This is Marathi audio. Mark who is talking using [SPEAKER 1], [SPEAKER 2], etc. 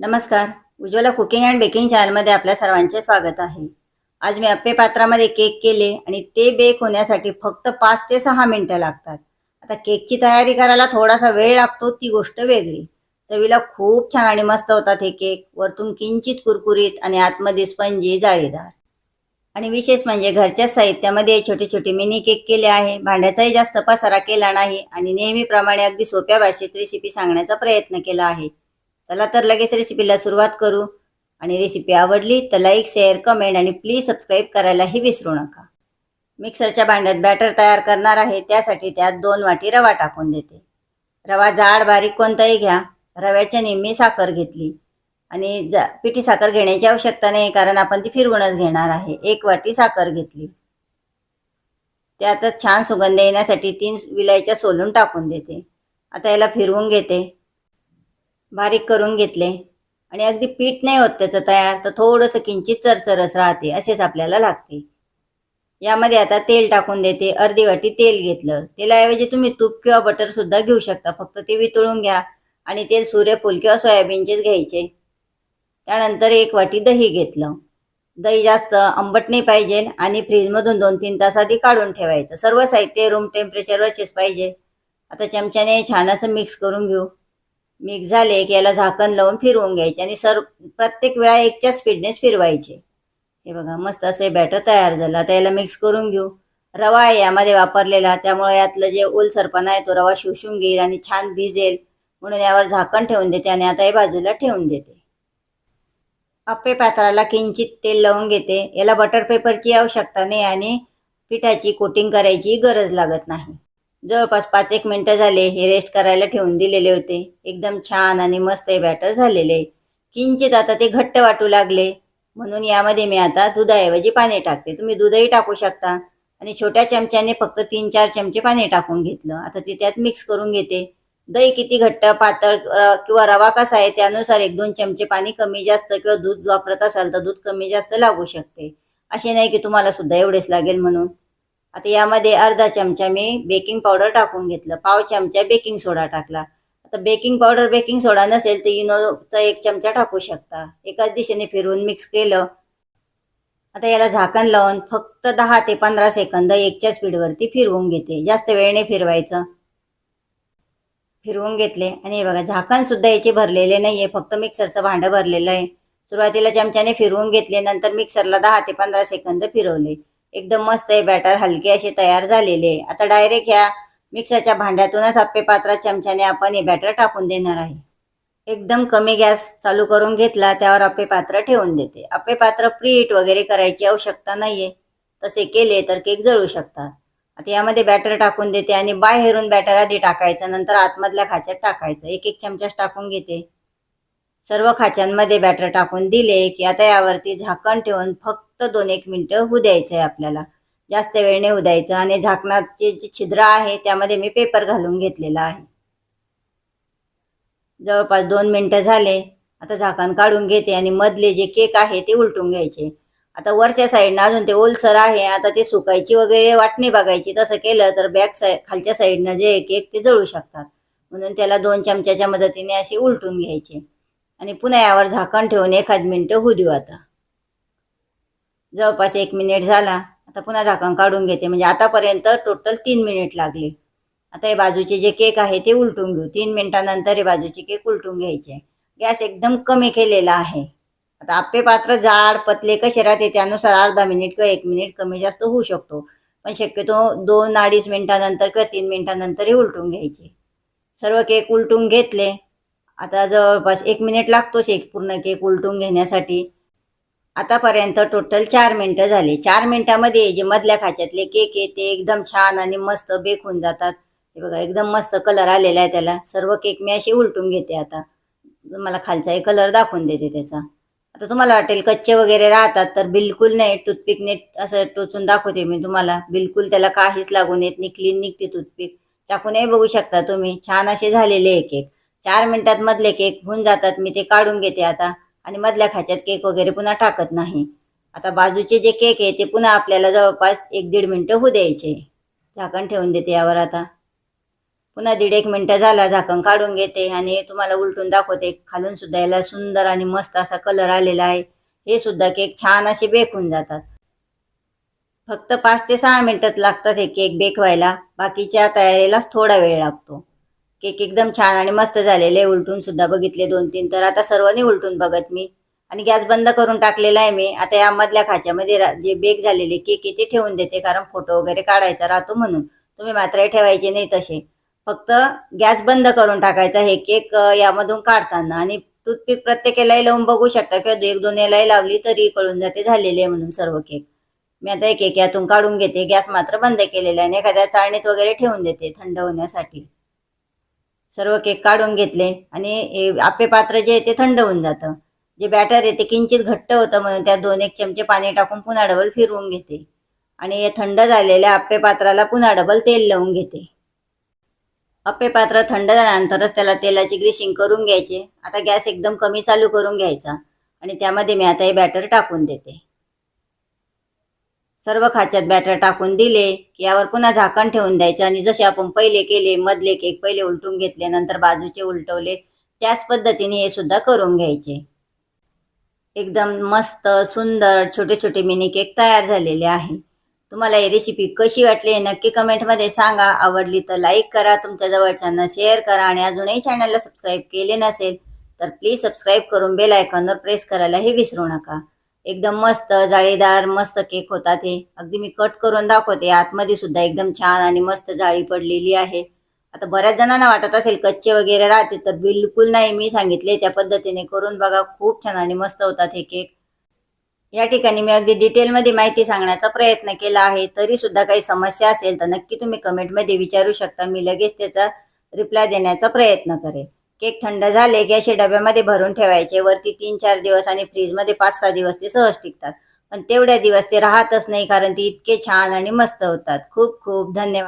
[SPEAKER 1] नमस्कार. उज्ज्वला कुकिंग अँड बेकिंग चॅनलमध्ये आपल्या सर्वांचे स्वागत आहे. आज मी अप्पे पात्रामध्ये केक केले आणि ते बेक होण्यासाठी फक्त पाच ते सहा मिनटं लागतात. आता केकची तयारी करायला थोडासा वेळ लागतो ती गोष्ट वेगळी. चवीला खूप छान आणि मस्त होतात हे केक. वरतून किंचित कुरकुरीत आणि आतमध्ये स्पंजी जाळीदार. आणि विशेष म्हणजे घरच्याच साहित्यामध्ये छोटे छोटे मिनी केक केले आहे. भांड्याचाही जास्त पसारा केला नाही आणि नेहमीप्रमाणे अगदी सोप्या भाषेत रेसिपी सांगण्याचा प्रयत्न केला आहे. चला तर लगेच रेसिपीला सुरुवात करू. आणि रेसिपी आवडली तर लाईक शेअर कमेंट आणि प्लीज सबस्क्राईब करायलाही विसरू नका. मिक्सरच्या भांड्यात बॅटर तयार करणार आहे. त्यासाठी त्यात दोन वाटी रवा टाकून देते. रवा जाड बारीक कोणताही घ्या. रव्याच्या निम्मी साखर घेतली. आणि जा पिठी साखर घेण्याची आवश्यकता नाही कारण आपण ती फिरवूनच घेणार आहे. एक वाटी साखर घेतली. त्यातच छान सुगंध येण्यासाठी तीन विलायच्या सोलून टाकून देते. आता याला फिरवून घेते. बारीक करून घेतले. आणि अगदी पीठ नाही होत त्याचं तयार तर थोडंसं किंचित चरचरस राहते असेच आपल्याला लागते. यामध्ये आता तेल टाकून देते अर्धी वाटी तेल घेतलं. तेलाऐवजी तुम्ही तूप किंवा बटरसुद्धा घेऊ शकता फक्त ते वितळून घ्या. आणि तेल सूर्यफूल किंवा सोयाबीनचेच घ्यायचे. त्यानंतर एक वाटी दही घेतलं. दही जास्त आंबट नाही पाहिजे आणि फ्रीजमधून दोन तीन तास आधी काढून ठेवायचं. सर्व साहित्य रूम टेम्परेचरवरचेच पाहिजे. आता चमच्याने छान असं मिक्स करून घेऊ. मिक्स झाले की याला झाकण लावून फिरवून घ्यायचे आणि सर प्रत्येक वेळा एकच्या स्पीडनेच फिरवायचे. हे बघा मस्त असे बॅटर तयार झालं. आता याला मिक्स करून घेऊ. रवा आहे यामध्ये वापरलेला. त्यामुळे यातलं जे ओलसरपणा आहे तो रवा शोषून घेईल आणि छान भिजेल. म्हणून यावर झाकण ठेवून देते आणि आता हे बाजूला ठेवून देते. अप्पे पात्राला किंचित तेल लावून घेते. याला बटर पेपरची आवश्यकता नाही आणि पिठाची कोटिंग करायची गरज लागत नाही. जवळपास पाच एक मिनटं झाले हे रेस्ट करायला ठेवून दिलेले होते. एकदम छान आणि मस्त हे बॅटर झालेले. किंचित आता ते घट्ट वाटू लागले. म्हणून यामध्ये मी आता दुधाऐवजी पाणी टाकते. तुम्ही दूधही टाकू शकता. आणि छोट्या चमच्याने फक्त तीन चार चमचे पाणी टाकून घेतलं. आता ते त्यात मिक्स करून घेते. दही किती घट्ट पातळ किंवा रवा कसा आहे त्यानुसार एक दोन चमचे पाणी कमी जास्त किंवा दूध वापरत असाल तर दूध कमी जास्त लागू शकते. असे नाही की तुम्हाला सुद्धा एवढेच लागेल म्हणून. आता यामध्ये अर्धा चमचा मी बेकिंग पावडर टाकून घेतलं. पाव चमचा बेकिंग सोडा टाकला. आता बेकिंग पावडर बेकिंग सोडा नसेल तर इनोचा एक चमचा टाकू शकता. एकाच दिशेने फिरवून मिक्स केलं. आता याला झाकण लावून फक्त दहा ते पंधरा सेकंद एकच्या स्पीडवरती फिरवून घेते. जास्त वेळने फिरवायचं. फिरवून घेतले. आणि हे बघा झाकण सुद्धा याचे भरलेले नाही आहे फक्त मिक्सरचं भांडं भरलेलं आहे. सुरुवातीला चमच्याने फिरवून घेतले. नंतर मिक्सरला दहा ते पंधरा सेकंद फिरवले. एकदम मस्त आहे. बॅटर हलके असे तयार झालेले आहे. आता डायरेक्ट ह्या मिक्सरच्या भांड्यातूनच आपे पात्रात चमच्याने आपण हे बॅटर टाकून देणार आहे. एकदम कमी गॅस चालू करून घेतला त्यावर आपे पात्र ठेवून देते. आपे पात्र प्रीट वगैरे करायची आवश्यकता नाहीये. तसे केले तर केक जळू शकतात. आता यामध्ये बॅटर टाकून देते आणि बाहेरून बॅटर आधी टाकायचं नंतर आतमधल्या खाच्यात टाकायचं. एक एक चमचाच टाकून घेते. सर्व खाच्यांमध्ये बॅटर टाकून दिले की आता यावरती झाकण ठेवून फक्त दोन एक मिनटं होऊ द्यायचं आहे आपल्याला. जास्त वेळ नाही होऊ द्यायचं आणि झाकणाचे जे छिद्र आहे त्यामध्ये मी पेपर घालून घेतलेला आहे. जवळपास दोन मिनटं झाले. आता झाकण काढून घेते आणि मधले जे केक आहे ते उलटून घ्यायचे. आता वरच्या साईडनं अजून ते ओलसर आहे. आता ते सुकायची वगैरे वाटणी बघायची. तसं केलं तर बॅक साईड खालच्या साईडनं जे केक ते जळू शकतात. म्हणून त्याला दोन चमच्याच्या मदतीने असे उलटून घ्यायचे. आणि पुन्हा यावर झाकण ठेवून एखाद मिनटं होऊ देऊ आता. जवळपास एक मिनिट झाला. आता पुन्हा झाकण काढून घेते. म्हणजे आतापर्यंत टोटल तीन मिनिट लागले. आता हे बाजूचे जे केक आहे ते उलटून घेऊ. तीन मिनिटानंतर हे बाजूचे केक उलटून घ्यायचे. गॅस एकदम कमी केलेला आहे. आता आपे पात्र जाड पतले कसे राहते त्यानुसार अर्धा मिनिट किंवा एक मिनिट कमी जास्त होऊ शकतो. पण शक्यतो दोन अडीच मिनिटानंतर किंवा तीन मिनिटानंतर हे उलटून घ्यायचे. सर्व केक उलटून घेतले. आता जवळपास एक मिनिट लागतोच एक पूर्ण केक उलटून घेण्यासाठी. आतापर्यंत टोटल चार मिनटं झाली. चार मिनटामध्ये जे मधल्या खाच्यातले केक आहे ते एकदम छान आणि मस्त बेक होऊन जातात. हे बघा एकदम मस्त कलर आलेला आहे त्याला. सर्व केक मी असे उलटून घेते आता. मला खालचा एक कलर दाखवून देते त्याचा. आता तुम्हाला वाटेल कच्चे वगैरे राहतात तर बिलकुल नाही. टूथपिकने असं टोचून दाखवते मी तुम्हाला. बिलकुल त्याला काहीच लागून येत नाही क्लीन निघते टूथपिक चाकूनही बघू शकता तुम्ही. छान असे झालेले आहे केक. चार मिनिटात मधले केक होऊन जातात मी ते काढून घेते आता. आणि मधल्या खाच्यात केक वगैरे पुन्हा टाकत नाही. आता बाजूचे जे केक आहे ते पुन्हा आपल्याला जवळपास एक दीड मिनटं होऊ द्यायचे. झाकण ठेवून देते यावर आता. पुन्हा दीड एक मिनटं झाला झाकण काढून घेते आणि तुम्हाला उलटून दाखवते. खालून सुद्धा याला सुंदर आणि मस्त असा कलर आलेला आहे. हे सुद्धा केक छान असे बेक होऊन जातात. फक्त पाच ते सहा मिनिटात लागतात हे केक बेक व्हायला. बाकीच्या तयारीलाच थोडा वेळ लागतो. केक एकदम छान आणि मस्त झालेले उलटून सुद्धा बघितले दोन तीन. तर आता सर्वांनी उलटून बघत मी. आणि गॅस बंद करून टाकलेला आहे मी. आता या मधल्या खाच्यामध्ये रा- जे बेक झालेले केक आहे ते ठेवून देते कारण फोटो वगैरे काढायचा राहतो म्हणून. तुम्ही मात्र ठेवायचे नाही तसे. फक्त गॅस बंद करून टाकायचा हे केक यामधून काढताना. आणि टूथपिक प्रत्येकालाही लावून बघू शकता किंवा एक दोन यालाही लावली तरी कळून जाते झालेले आहे म्हणून सर्व केक. मी आता एक एक यातून काढून घेते. गॅस मात्र बंद केलेला आहे आणि एखाद्या चाळणीत वगैरे ठेवून देते थंड होण्यासाठी. सर्व केक काढून घेतले आणि हे आपे पात्र जे आहे ते थंड होऊन जातं. जे बॅटर आहे ते किंचित घट्ट होतं म्हणून त्यात दोन एक चमचे पाणी टाकून पुन्हा डबल फिरवून घेते. आणि हे थंड झालेल्या आप्पे पात्राला पुन्हा डबल तेल लावून घेते. आप्पे पात्र थंड झाल्यानंतरच त्याला तेलाची ग्रीसिंग करून घ्यायचे. आता गॅस एकदम कमी चालू करून घ्यायचा. आणि त्यामध्ये मी आता हे बॅटर टाकून देते. सर्व खाच्यात बॅटर टाकून दिले की यावर पुन्हा झाकण ठेवून द्यायचं. आणि जसे आपण पहिले केले मधले केक पहिले उलटून घेतले नंतर बाजूचे उलटवले त्याच पद्धतीने हे सुद्धा करून घ्यायचे. एकदम मस्त सुंदर छोटे छोटे मिनी केक तयार झालेले आहे. तुम्हाला ही रेसिपी कशी वाटली हे नक्की कमेंटमध्ये सांगा. आवडली तर लाईक करा तुमच्या जवळच्यांना शेअर करा आणि अजूनही चॅनलला सबस्क्राईब केले नसेल तर प्लीज सबस्क्राईब करून बेल आयकॉनवर प्रेस करायलाही विसरू नका. एकदम मस्त जाळीदार मस्त केक होता ते. अगदी मी कट करून दाखवते. आतमध्ये सुद्धा एकदम छान आणि मस्त जाळी पडलेली आहे. आता बऱ्याच जणांना वाटत असेल कच्चे वगैरे राहते तर बिलकुल नाही. मी सांगितले त्या पद्धतीने करून बघा. खूप छान आणि मस्त होतात हे केक. या ठिकाणी मी अगदी डिटेलमध्ये माहिती सांगण्याचा प्रयत्न केला आहे. तरी सुद्धा काही समस्या असेल तर नक्की तुम्ही कमेंटमध्ये विचारू शकता. मी लगेच त्याचा रिप्लाय देण्याचा प्रयत्न करेल केक थंड झाले की असे डब्यामध्ये भरून ठेवायचे. वरती तीन चार दिवस आणि फ्रीजमध्ये पाच सहा दिवस ते सहज टिकतात. पण तेवढ्या दिवस ते राहतच नाही कारण ते इतके छान आणि मस्त होतात. खूप खूप धन्यवाद.